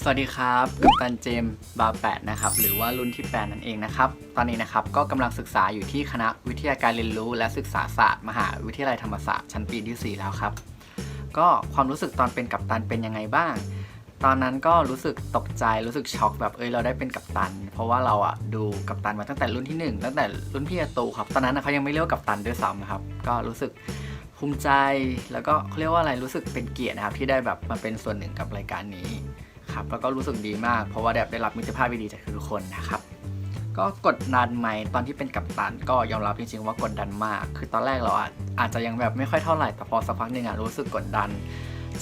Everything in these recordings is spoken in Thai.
สวัสดีครับกัปตันเจมส์บาแปดนะครับ หรือว่ารุ่นที่ 8 นั่นเองนะครับ ตอนนี้นะครับก็กำลังศึกษาอยู่ที่คณะวิทยาการเรียนรู้ และศึกษาศาสตร์ มหาวิทยาลัยธรรมศาสตร์ชั้นปีที่ 4 แล้วครับ ก็ความรู้สึกตอนเป็นกัปตันเป็นยังไงบ้าง ตอนนั้นก็รู้สึกตกใจรู้สึกช็อกแบบเอ้ยเราได้เป็นกัปตัน เพราะว่าเราอะดูกัปตันมาตั้งแต่รุ่นที่ 1 ตั้งแต่รุ่นพี่อตูครับ ตอนนั้นเขายังไม่เรียกกัปตันด้วยซ้ำนะครับ ก็รู้สึกภูมิใจแล้วก็เขาเรียกว่าอะไรรู้สึกเป็นเกียรตินะครับที่ได้แบบมาเป็นส่วนหนึ่งกับรายการนี้ ครับแล้วก็รู้สึกดีมาก เพราะว่าแบบได้รับมิตรภาพดีๆจากทุกคนนะครับก็กดดันไหมตอนที่เป็นกัปตันก็ยอมรับจริงๆว่ากดดันมาก คือตอนแรกเราอาจอาจจะยังแบบไม่ค่อยเท่าไหร่แต่พอสักพักหนึ่งอะรู้สึกกดดัน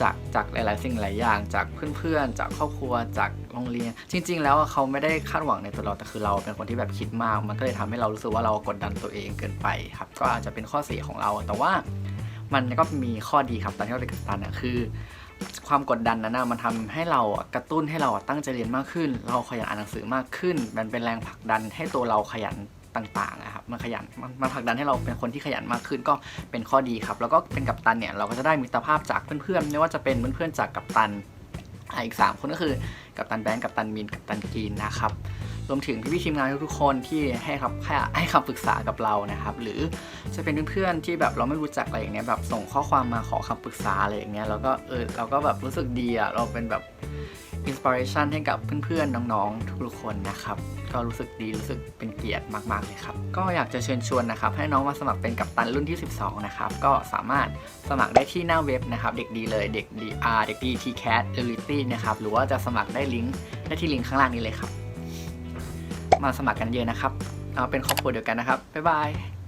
จากจากหลายๆสิ่งหลายอย่าง จากเพื่อนๆ จากครอบครัวจากโรงเรียน จริง ๆ แล้วเขาไม่ได้คาดหวังในตัวเราแต่คือเราเป็นคนที่แบบคิดมาก มันก็เลยทำให้เรารู้สึกว่าเรากดดันตัวเองเกินไปครับ ก็อาจจะเป็นข้อเสียของเรา แต่ว่ามันก็มีข้อดีครับตอนที่เราเป็นกัปตันอะคือ ความกดดันนั้นนะมันทำให้เรากระตุ้นให้เราตั้งใจเรียนมากขึ้น เราขยันอ่านหนังสือมากขึ้น มันเป็นแรงผลักดันให้ตัวเราขยันต่างๆนะครับมันขยันมันมันผลักดันให้เราเป็นคนที่ขยันมากขึ้นก็เป็นข้อดีครับ แล้วก็เป็นกัปตันเนี่ยเราก็จะได้มิตรภาพจากเพื่อนๆไม่ว่าจะเป็นเพื่อนๆจากกัปตันอีก3คนก็คือกัปตันแบงค์กัปตันมินกัปตันกีนนะครับ รวมถึงพี่ๆทีมงานทุกๆคนที่ให้ครับให้ให้คำปรึกษากับเรานะครับ หรือจะเป็นเพื่อนๆที่แบบเราไม่รู้จักอะไรอย่างเงี้ยแบบส่งข้อความมาขอคำปรึกษาอะไรอย่างเงี้ยแล้วก็เออเราก็แบบรู้สึกดีอะเราเป็นแบบอินสปิเรชันให้กับเพื่อนๆ น้องๆ ทุกๆคนนะครับ ก็รู้สึกดีรู้สึกเป็นเกียรติมากๆเลยครับ ก็อยากจะเชิญชวนนะครับ ให้น้องมาสมัครเป็นกัปตันรุ่นที่ 12 นะครับ ก็สามารถสมัครได้ที่หน้าเว็บนะครับ เด็กดีเลยเด็กดีอาร์เด็กดีทีแคสเอลิตี้นะครับ หรือว่าจะสมัครได้ลิงก์ได้ที่ลิงก์ข้างล่างนี้เลยครับ มาสมัครกันเยอะนะครับเอาเป็นครอบครัวเดียวกันนะครับ บ๊ายบาย